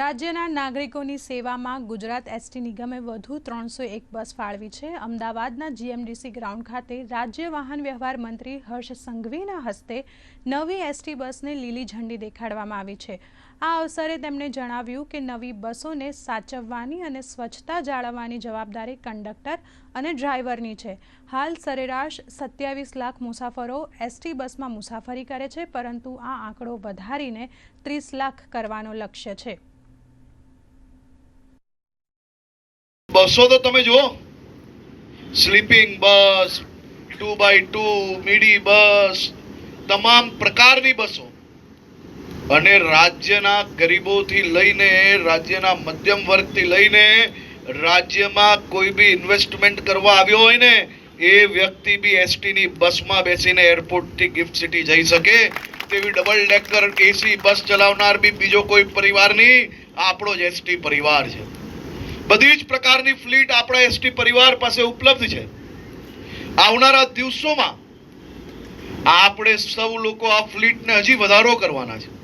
રાજ્યના નાગરિકોની સેવામાં ગુજરાત એસટી નિગમે વધુ ત્રણસો એક બસ ફાળવી છે. અમદાવાદના જીએમડીસી ગ્રાઉન્ડ ખાતે રાજ્ય વાહન વ્યવહાર મંત્રી હર્ષ સંઘવીના હસ્તે નવી એસટી બસને લીલી ઝંડી દેખાડવામાં આવી છે. આ અવસરે તેમણે જણાવ્યું કે નવી બસોને સાચવવાની અને સ્વચ્છતા જાળવવાની જવાબદારી કંડક્ટર અને ડ્રાઈવરની છે. હાલ સરેરાશ સત્યાવીસ લાખ મુસાફરો એસટી બસમાં મુસાફરી કરે છે, પરંતુ આ આંકડો વધારીને ત્રીસ લાખ કરવાનો લક્ષ્ય છે. બસો તો તમે જુઓ. Sleeping bus two by two midi bus તમામ પ્રકારની બસો. અને રાજ્યના ગરીબોથી લઈને રાજ્યના મધ્યમ વર્ગથી લઈને રાજ્યમાં કોઈ બી ઇન્વેસ્ટમેન્ટ કરવા આવ્યો હોય ને, એ વ્યક્તિ બી એસટીની બસમાં બેસીને એરપોર્ટથી ગિફ્ટ સિટી જઈ શકે. તેવી ડબલ ડેકર એસી બસ ચલાવનાર બી બીજો કોઈ પરિવારની, આપણો જ એસટી પરિવાર છે. બધી જ પ્રકારની ફ્લીટ આપણા એસટી પરિવાર પાસે ઉપલબ્ધ છે. આવનારા દિવસોમાં આપણે સૌ લોકો આ ફ્લીટને હજી વધારો કરવાના છે.